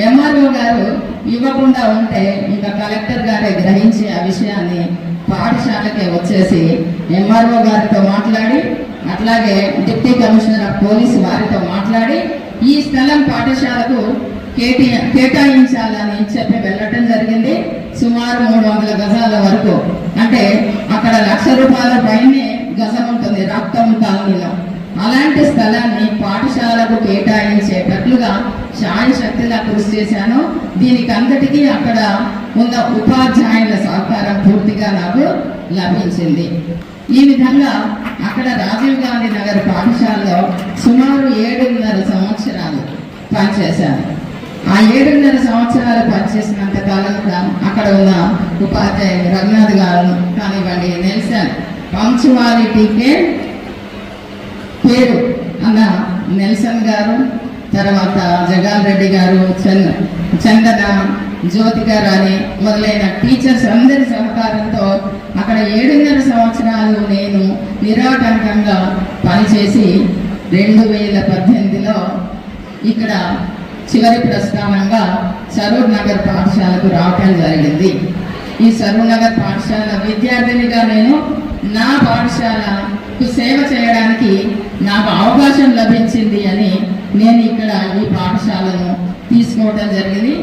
MRO గారు ఇవ్వకుండా ఉంటే ఇంకా కలెక్టర్ గారే గ్రహించి ఆ విషయాన్ని పాఠశాలకే వచ్చేసి ఎంఆర్ఓ గారితో మాట్లాడి అట్లాగే డిప్యూటీ కమిషనర్ ఆఫ్ పోలీస్ వారితో మాట్లాడి ఈ స్థలం పాఠశాలకు కేటీ కేటాయించాలని చెప్పి వెళ్ళటం జరిగింది. సుమారు మూడు వందల గజాల వరకు. అంటే అక్కడ లక్ష రూపాయల పైనే గజం ఉంటుంది రక్తం కాలనీలో. అలాంటి స్థలాన్ని పాఠశాలకు కేటాయించేటట్లుగా శాయశక్తిగా కృషి చేశాను. దీనికి అంతటికీ అక్కడ ఉన్న ఉపాధ్యాయుల సహకారం పూర్తిగా నాకు లభించింది. ఈ విధంగా అక్కడ రాజీవ్ గాంధీ నగర్ పాఠశాలలో సుమారు ఏడున్నర సంవత్సరాలు పనిచేశాను. ఆ ఏడున్నర సంవత్సరాలు పనిచేసినంత కాలం కూడా అక్కడ ఉన్న ఉపాధ్యాయులు రఘునాథ్ గారు కానివ్వండి నెల్సన్ పంక్చువాలిటీకే పేరు. అన్న నెల్సన్ గారు తర్వాత జగన్ రెడ్డి గారు చంద చందన జ్యోతిక రాణి మొదలైన టీచర్స్ అందరి సహకారంతో అక్కడ ఏడున్నర సంవత్సరాలు నేను నిరాటంకంగా పనిచేసి రెండు వేల పద్దెనిమిదిలో ఇక్కడ చివరి ప్రస్థానంగా సరూర్ నగర్ పాఠశాలకు రావటం జరిగింది. ఈ సరూర్ నగర్ పాఠశాల విద్యార్థినిగా నేను నా పాఠశాలకు సేవ చేయడానికి నాకు అవకాశం లభించింది అని నేను ఇక్కడ ఈ పాఠశాలను తీసుకోవటం జరిగింది.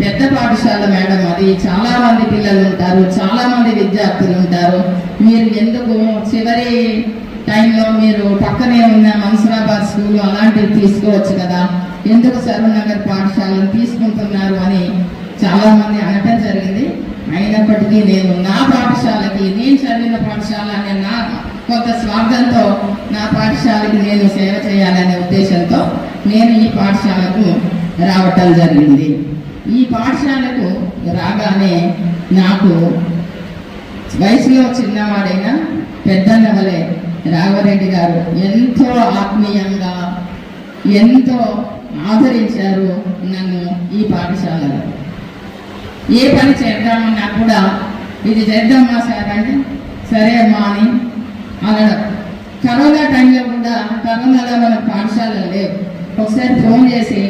పెద్ద పాఠశాల మేడం అది. చాలా మంది పిల్లలు ఉంటారు చాలా మంది విద్యార్థులు ఉంటారు. మీరు ఎందుకు చివరి టైంలో మీరు పక్కనే ఉన్న మన్సరాబాద్ స్కూల్ అలాంటివి తీసుకోవచ్చు కదా? ఎందుకు సర్వనగర్ పాఠశాలను తీసుకుంటున్నారు అని చాలా మంది అనటం జరిగింది. అయినప్పటికీ నేను నా పాఠశాలకి నేను చదివిన పాఠశాల అనే నా కొంత స్వార్థంతో నా పాఠశాలకి నేను సేవ చేయాలనే ఉద్దేశంతో నేను ఈ పాఠశాలకు రావటం జరిగింది. ఈ పాఠశాలకు రాగానే నాకు వయసులో చిన్నవాడైన పెద్దన్న వలె రాఘవరెడ్డి గారు ఎంతో ఆత్మీయంగా ఎంతో ఆదరించారు నన్ను ఈ పాఠశాలలో. ఏ పని చేద్దామన్నా కూడా ఇది చేద్దామా సార్ అంటే సరే అమ్మా అని అనడం కరోనా టైంలో కూడా కరోనాలో మన పాఠశాలలు లేవు. ఒకసారి ఫోన్ చేసి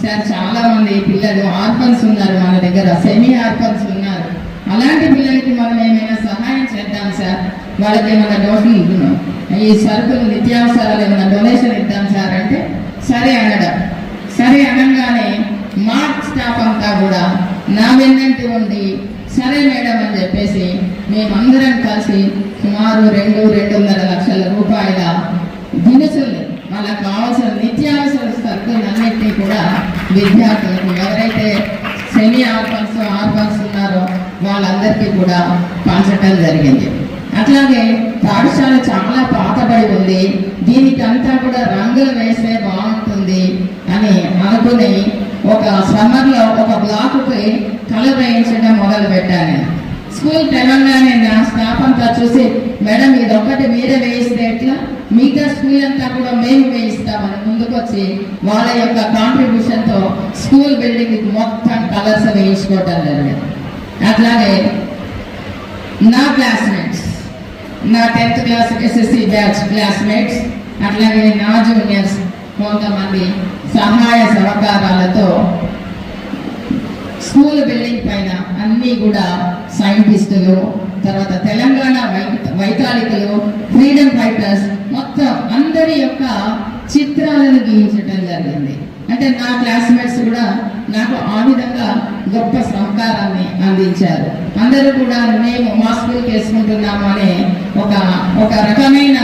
సార్ చాలా మంది పిల్లలు ఆర్ఫన్స్ ఉన్నారు మన దగ్గర సెమీ ఆర్ఫన్స్ ఉన్నారు. అలాంటి పిల్లలకి మనం ఏమైనా సహాయం చేద్దాం సార్? వాళ్ళకి ఏమైనా డొనేషన్ ఈ సరుకులు నిత్యావసరాలు ఏమైనా డొనేషన్ ఇద్దాం సార్ అంటే సరే అనడం. సరే అనగానే మా స్టాఫ్ అంతా కూడా నా వెన్నంటి ఉండి సరే మేడం అని చెప్పేసి మేమందరం కలిసి సుమారు రెండు రెండున్నర లక్షల రూపాయల దినుసుల్ని వాళ్ళకి కావాల్సిన నిత్యావసర సరుకులన్నింటినీ కూడా విద్యార్థులకు ఎవరైతే సెమీ ఆర్ఫన్స్ ఆర్ఫన్స్ ఉన్నారో వాళ్ళందరికీ కూడా పంచటం జరిగింది. అట్లాగే పాఠశాల చాలా పాతబడి ఉంది. దీనికంతా కూడా రంగులు వేస్తే బాగుంటుంది అని అనుకుని ఒక సమ్మర్లో ఒక బ్లాక్కి కలర్ వేయించడం మొదలు పెట్టాను స్కూల్ తెలంగాణ నా స్టాఫ్ అంతా చూసి మేడం ఇది ఒక్కటి మీరే వేయిస్తే ఎట్లా? మిగతా స్కూల్ అంతా కూడా మేము వేయిస్తామని ముందుకొచ్చి వాళ్ళ యొక్క కాంట్రిబ్యూషన్తో స్కూల్ బిల్డింగ్ మొత్తం కలర్స్ వేయించుకోవటం జరిగింది. అట్లాగే నా క్లాస్మేట్స్ నా tenth class SSC batch classmates అట్లాగే నా జూనియర్స్ కొంతమంది సహాయ సహకారాలతో స్కూల్ బిల్డింగ్ పైన అన్నీ కూడా సైంటిస్టులు తర్వాత తెలంగాణ వై వైతాళికులు ఫ్రీడమ్ ఫైటర్స్ మొత్తం అందరి యొక్క చిత్రాలను గీయించడం జరిగింది. అంటే నా క్లాస్మేట్స్ కూడా నాకు ఆ విధంగా గొప్ప సహకారాన్ని అందించారు. అందరూ కూడా మేము మా స్కూల్కి వేసుకుంటున్నాము అనే ఒక ఒక రకమైన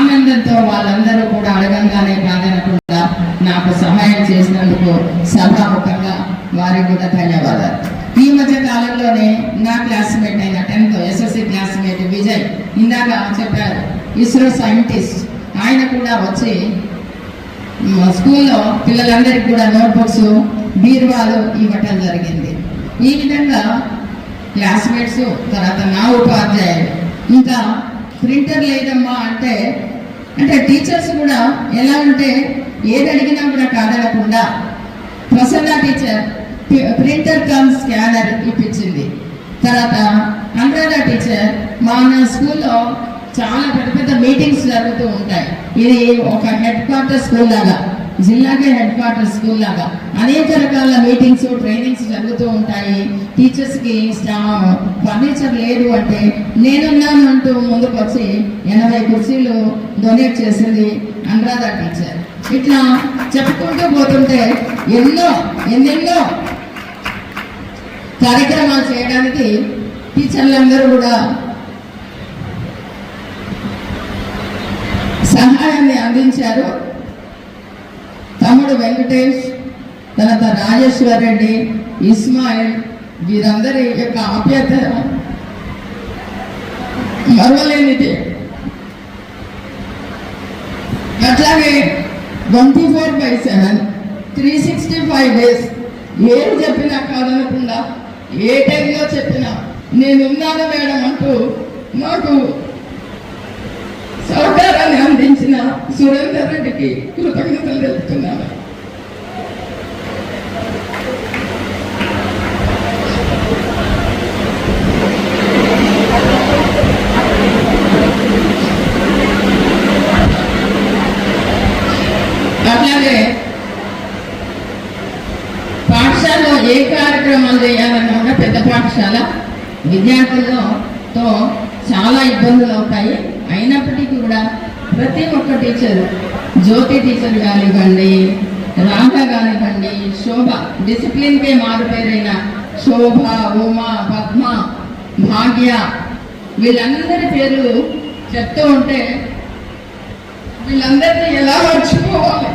ఆనందంతో వాళ్ళందరూ కూడా అడగంగానే కాదనకుండా నాకు సహాయం చేసినందుకు సభాముఖంగా వారికి కూడా ధన్యవాదాలు. ఈ మధ్య కాలంలోనే నా క్లాస్మేట్ అయిన టెన్త్ ఎస్ఎస్సి క్లాస్మేట్ విజయ్ ఇందాక చెప్పారు ఇస్రో సైంటిస్ట్. ఆయన కూడా వచ్చి స్కూల్లో పిల్లలందరికీ కూడా నోట్బుక్స్ బీర్వాలు ఇవ్వటం జరిగింది. ఈ విధంగా క్లాస్మేట్స్ తర్వాత నా ఉపాధ్యాయులు. ఇంకా ప్రింటర్ లేదమ్మా అంటే అంటే టీచర్స్ కూడా ఎలా అంటే ఏది అడిగినా కూడా కాదనకుండా Prasanna teacher printer cum scanner ఇప్పించింది. తర్వాత అనురాధ టీచర్ మన స్కూల్లో చాలా పెద్ద పెద్ద మీటింగ్స్ జరుగుతూ ఉంటాయి. ఇది ఒక హెడ్ క్వార్టర్ స్కూల్ లాగా. జిల్లాకే హెడ్ క్వార్టర్ స్కూల్ లాగా. అనేక రకాల మీటింగ్స్ ట్రైనింగ్స్ జరుగుతూ ఉంటాయి. టీచర్స్కి ఫర్నిచర్ లేదు అంటే నేనున్నాను అంటూ ముందుకు వచ్చి ఎనభై కుర్చీలు డొనేట్ చేసింది అనురాధ టీచర్ ఇట్లా చెప్పుకుంటూ పోతుంటే ఎన్నో ఎన్నెన్నో కార్యక్రమాలు చేయడానికి టీచర్లందరూ కూడా సహాయాన్ని అందించారు. తమ్ముడు వెంకటేష్ తర్వాత రాజేశ్వర్ రెడ్డి ఇస్మాయిల్ వీరందరి యొక్క ఆప్యాయత మరవలేనిది. అట్లాగే twenty four by seven three sixty five days ఏం చెప్పినా కాదనకుండా ఏ టైంలో చెప్పినా నేనున్నాను మేడం అంటూ నాకు సహకారాన్ని అందించిన సురేందర్ రెడ్డికి కృతజ్ఞతలు తెలుపుతున్నాను. అట్లాగే పాఠశాలలో ఏ కార్యక్రమాలు చేయాలన్నా కూడా పెద్ద పాఠశాల విద్యార్థులతో చాలా ఇబ్బందులు అవుతాయి. ప్రతి ఒక్క టీచర్ జ్యోతి టీచర్ కానివ్వండి రాధ కానివ్వండి శోభ డిసిప్లిన్కే మారుపేరైన శోభ ఉమా పద్మ భాగ్య వీళ్ళందరి పేర్లు చెప్తూ ఉంటే వీళ్ళందరినీ ఎలా మర్చిపోవాలి?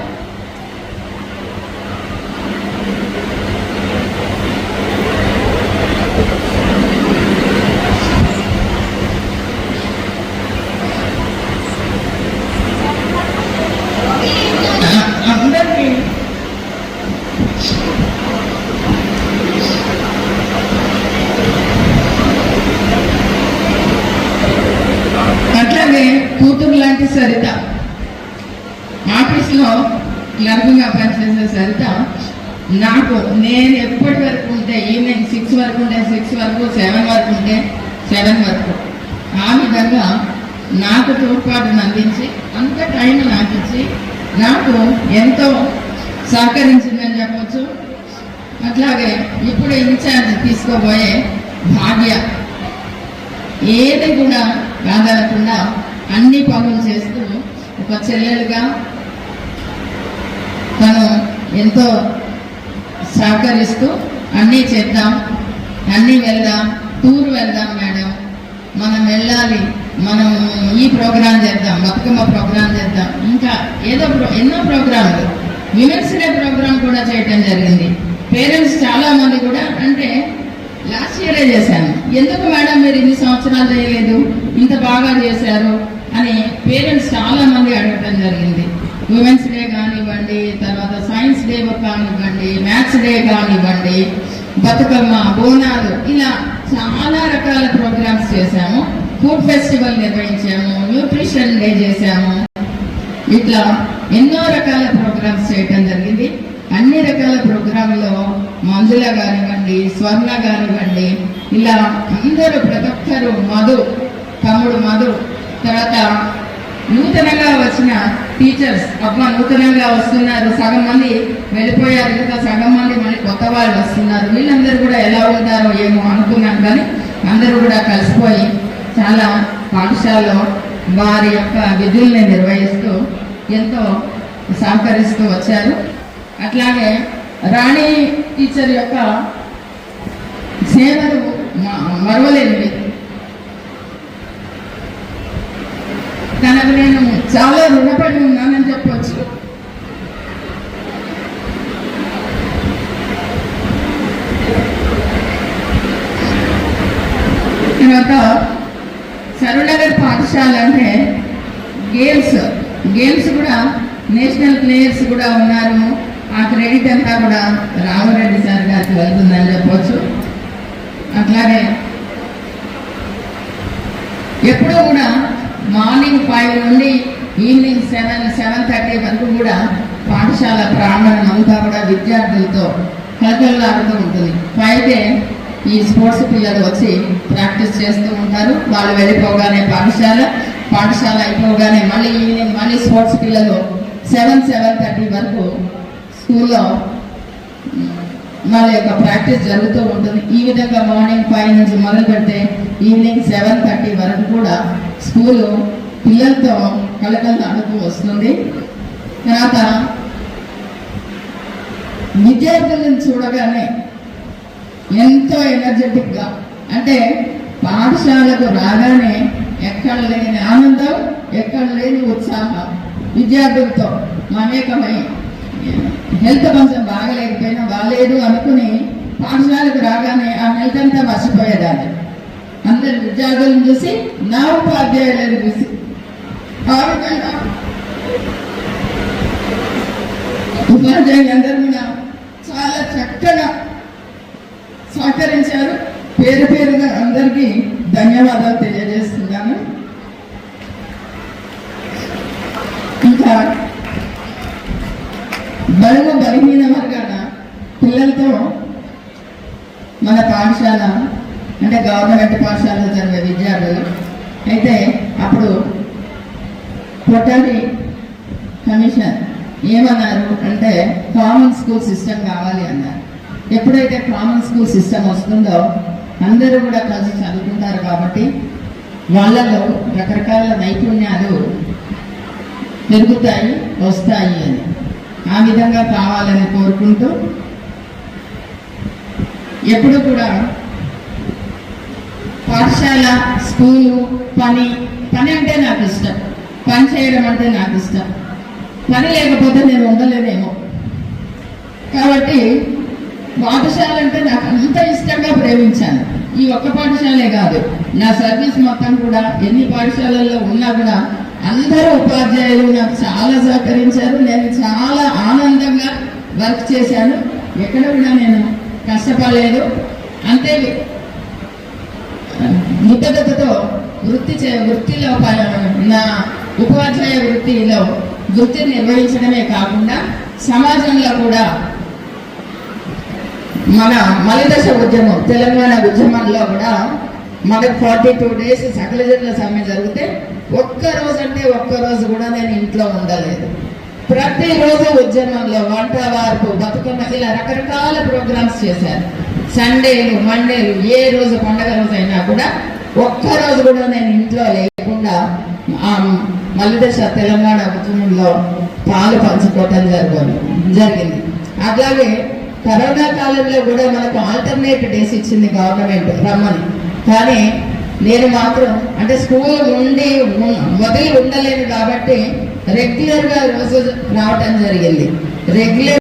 నాకు నేను ఎప్పటి వరకు ఉంటే ఈవినింగ్ సిక్స్ వరకు ఉంటే సిక్స్ వరకు సెవెన్ వరకు ఉంటే సెవెన్ వరకు. ఆ విధంగా నాకు తోడ్పాటును అందించి అంత టైం నాకు ఇచ్చి నాకు ఎంతో సహకరించిందని చెప్పచ్చు. అట్లాగే ఇప్పుడు ఇన్ఛార్జ్ తీసుకోబోయే భాగ్య ఏది కూడా కాదనకుండా అన్ని పనులు చేస్తూ ఒక చెల్లెలుగా తను ఎంతో సహకరిస్తూ అన్నీ చేద్దాం అన్నీ వెళ్దాం టూర్ వెళ్దాం మేడం. మనం వెళ్ళాలి మనం ఈ ప్రోగ్రాం చేద్దాం బతుకమ్మ ప్రోగ్రాం చేద్దాం. ఇంకా ఏదో ప్రో- ఎన్నో ప్రోగ్రాంలు విమెన్స్ డే ప్రోగ్రాం కూడా చేయటం జరిగింది. పేరెంట్స్ చాలా మంది కూడా అంటే లాస్ట్ ఇయరే చేశాను. ఎందుకు మేడం మీరు ఇన్ని సంవత్సరాలు చేయలేదు? ఇంత బాగా చేశారు అని పేరెంట్స్ చాలా మంది అడగటం జరిగింది. ఉమెన్స్ డే కానివ్వండి తర్వాత సైన్స్ డే కానివ్వండి మ్యాథ్స్ డే కానివ్వండి బతుకమ్మ బోనాలు ఇలా చాలా రకాల ప్రోగ్రామ్స్ చేశాము. ఫుడ్ ఫెస్టివల్ నిర్వహించాము న్యూట్రిషన్ డే చేశాము. ఇట్లా ఎన్నో రకాల ప్రోగ్రామ్స్ చేయటం జరిగింది. అన్ని రకాల ప్రోగ్రాంలో మంజుల కానివ్వండి స్వర్ణ కానివ్వండి ఇలా అందరూ ప్రతి ఒక్కరు మధు తమ్ముడు మధు తర్వాత నూతనంగా వచ్చిన టీచర్స్ అబ్బా నూతనంగా వస్తున్నారు. సగం మంది వెళ్ళిపోయారు. ఇంకా సగం మంది మళ్ళీ కొత్త వాళ్ళు వస్తున్నారు. వీళ్ళందరూ కూడా ఎలా ఉంటారో ఏమో అనుకున్నాం కానీ అందరూ కూడా కలిసిపోయి చాలా పాఠశాలలో వారి యొక్క విధుల్ని నిర్వహిస్తూ ఎంతో సహకరిస్తూ వచ్చారు. అట్లాగే రాణి టీచర్ యొక్క సేవలు మ- మరవలేనివి. తనకు నేను చాలా రుణపడి ఉన్నానని చెప్పొచ్చు. తర్వాత సరునగర్ పాఠశాల అంటే గేమ్స్ గేమ్స్ కూడా నేషనల్ ప్లేయర్స్ కూడా ఉన్నారు. ఆ క్రెడిట్ అంతా కూడా రామరెడ్డి సార్ గారికి వెళ్తుందని చెప్పొచ్చు. అట్లాగే ఎప్పుడూ కూడా మార్నింగ్ ఫైవ్ నుండి ఈవినింగ్ సెవెన్ సెవెన్ థర్టీ వరకు కూడా పాఠశాల ప్రాంగణం అంతా కూడా విద్యార్థులతో కలకలలాడుతూ ఉంటుంది. అయితే ఈ స్పోర్ట్స్ పిల్లలు వచ్చి ప్రాక్టీస్ చేస్తూ ఉంటారు. వాళ్ళు వెళ్ళిపోగానే పాఠశాల పాఠశాల అయిపోగానే మళ్ళీ ఈవినింగ్ మళ్ళీ స్పోర్ట్స్ పిల్లలు సెవెన్ సెవెన్ థర్టీ వరకు స్కూల్లో వాళ్ళ యొక్క ప్రాక్టీస్ జరుగుతూ ఉంటుంది. ఈ విధంగా మార్నింగ్ ఫైవ్ నుంచి మొదలు పెడితే ఈవినింగ్ సెవెన్ థర్టీ వరకు కూడా స్కూలు పిల్లలతో కలకలతో ఆడుతూ వస్తుంది. తర్వాత విద్యార్థులను చూడగానే ఎంతో ఎనర్జెటిక్గా అంటే పాఠశాలకు రాగానే ఎక్కడ లేని ఆనందం ఎక్కడ లేని ఉత్సాహం విద్యార్థులతో మమేకమై హెల్త్ కొంచెం బాగలేకపోయినా బాగాలేదు అనుకుని పాఠశాలకు రాగానే ఆ హెల్త్ అంతా అందరి విద్యార్థులను చూసి నా ఉపాధ్యాయులను చూసి ఆ విధంగా ఉపాధ్యాయులందరూ కూడా చాలా చక్కగా సహకరించారు. పేరు పేరుగా అందరికీ ధన్యవాదాలు తెలియజేస్తున్నాను. ఇంకా బడుగు బలహీన వర్గాల పిల్లలతో మన పాఠశాల అంటే గవర్నమెంట్ పాఠశాలలో చదివే విద్యార్థులు అయితే అప్పుడు కొట్టాలి కమిషన్ ఏమన్నారు అంటే కామన్ స్కూల్ సిస్టమ్ కావాలి అన్నారు. ఎప్పుడైతే కామన్ స్కూల్ సిస్టమ్ వస్తుందో అందరూ కూడా కలిసి చదువుకుంటారు కాబట్టి వాళ్ళలో రకరకాల నైపుణ్యాలు పెరుగుతాయి వస్తాయి అని. ఆ విధంగా కావాలని కోరుకుంటూ ఎప్పుడు కూడా పాఠశాల స్కూలు పని. పని అంటే నాకు ఇష్టం. పని చేయడం అంటే నాకు ఇష్టం. పని లేకపోతే నేను ఉండలేనేమో. కాబట్టి పాఠశాల అంటే నాకు అంత ఇష్టంగా ప్రేమించాను. ఈ ఒక్క పాఠశాలే కాదు నా సర్వీస్ మొత్తం కూడా ఎన్ని పాఠశాలల్లో ఉన్నా కూడా అందరూ ఉపాధ్యాయులు నాకు చాలా సహకరించారు. నేను చాలా ఆనందంగా వర్క్ చేశాను. ఎక్కడ కూడా నేను కష్టపడలేదు. అంతే నిబద్ధతతో వృత్తి చే వృత్తిలో నా ఉపాధ్యాయ వృత్తిలో వృత్తిని నిర్వహించడమే కాకుండా సమాజంలో కూడా మన మలిదశ ఉద్యమం తెలంగాణ ఉద్యమంలో కూడా మనకు ఫార్టీ టూ డేస్ సకల జనుల సమ్మె జరిగితే ఒక్క రోజు అంటే ఒక్క రోజు కూడా నేను ఇంట్లో ఉండలేదు. ప్రతిరోజు ఉద్యమంలో వంట వార్పు బతుకమ్మ ఇలా రకరకాల ప్రోగ్రామ్స్ చేశారు సండేలు మండేలు ఏ రోజు పండగ రోజు కూడా ఒక్క రోజు కూడా నేను ఇంట్లో లేకుండా ఆ తెలంగాణ ఉద్యమంలో పాలు పంచుకోవటం జరుగుతుంది జరిగింది. అట్లాగే కరోనా కాలంలో కూడా మనకు ఆల్టర్నేట్ డేస్ ఇచ్చింది గవర్నమెంట్ రమ్మని. కానీ నేను మాత్రం అంటే స్కూల్ ఉండి వదిలి ఉండలేను కాబట్టి రెగ్యులర్గా రోజు రావటం జరిగింది. రెగ్యులర్